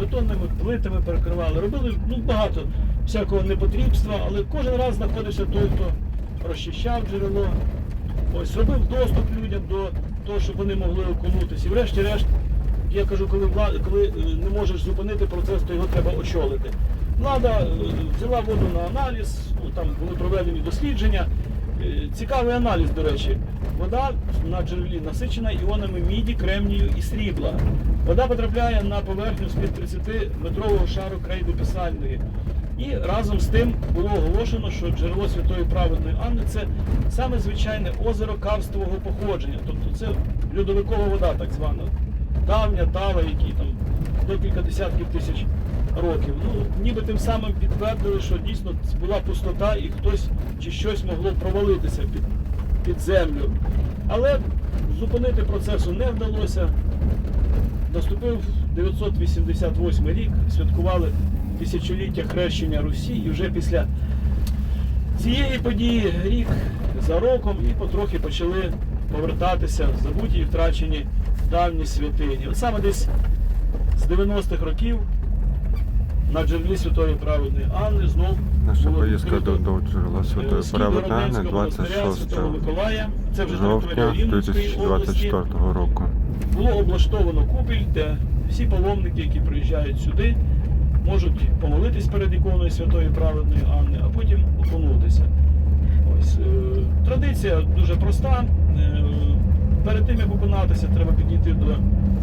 бетонними плитами перекривали. Робили ну, багато всякого непотрібства, але кожен раз знаходився той, хто розчищав джерело. Ось робив доступ людям до того, щоб вони могли окунутися. І врешті-решт, я кажу, коли влада, коли е, не можеш зупинити процес, то його треба очолити. Влада е, взяла воду на аналіз, ну, там були проведені дослідження. Е, Цікавий аналіз, до речі. Вода на джерелі насичена іонами міді, кремнію і срібла. Вода потрапляє на поверхню з-під 30-метрового шару крейди писальної. І разом з тим було оголошено, що джерело Святої Праведної Анни це саме звичайне озеро карстового походження. Тобто це льодовикова вода, так звана. Давня тава, які там декілька десятків тисяч років. Ну, ніби тим самим підтвердили, що дійсно була пустота і хтось чи щось могло провалитися під, під землю. Але зупинити процесу не вдалося. Наступив 988 рік, святкували тисячоліття хрещення Русі, і вже після цієї події рік за роком і потрохи почали повертатися забуті і втрачені давні святині. От саме десь з 90-х років на джерелі Святої Праведної Анни знов Наша було поїздка до, відкрито, до джерела е, Святої схід Праведної Анни Городенського монастиря 26 Святого Миколая. Це вже жовтня Рівненської області. 2024 року. Було облаштовано купіль, де всі паломники, які приїжджають сюди, можуть помолитись перед іконою Святої Праведної Анни, а потім окунутися. Ось, е, традиція дуже проста. Е, перед тим, як окунатися, треба підійти до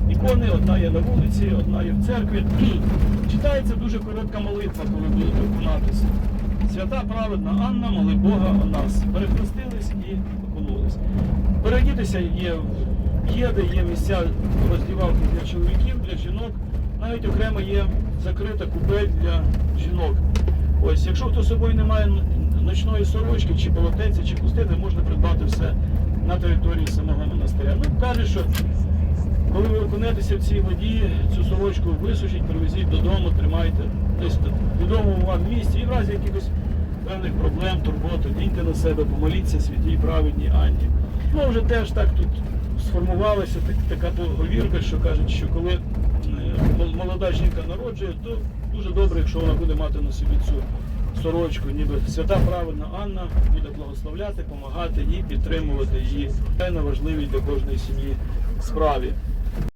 ікони. Одна є на вулиці, одна є в церкві. Читається дуже коротка молитва, коли будете окунатися. Свята праведна Анна, моли Бога о нас. Перехрестились і окунулись. Переодітися є, є де є місця роздівалки для чоловіків, для жінок. Навіть окремо є закрита купель для жінок. Ось, якщо хто з собою не має ночної сорочки, чи полотенця, чи хустини, можна придбати все на території самого монастиря. Ну, каже, що коли ви окунетеся в цій воді, цю сорочку висушіть, привезіть додому, тримайте десь в відомому вам місці і в разі якихось певних проблем, турбот, одіньте на себе, помоліться святій праведній Анні. Ну, вже теж так тут сформувалася так- така поговірка, що кажуть, що коли е, молода жінка народжує, то дуже добре, якщо вона буде мати на собі цю сорочку, ніби свята праведна Анна буде благословляти, допомагати їй, підтримувати її. Це важливій для кожної сім'ї справі.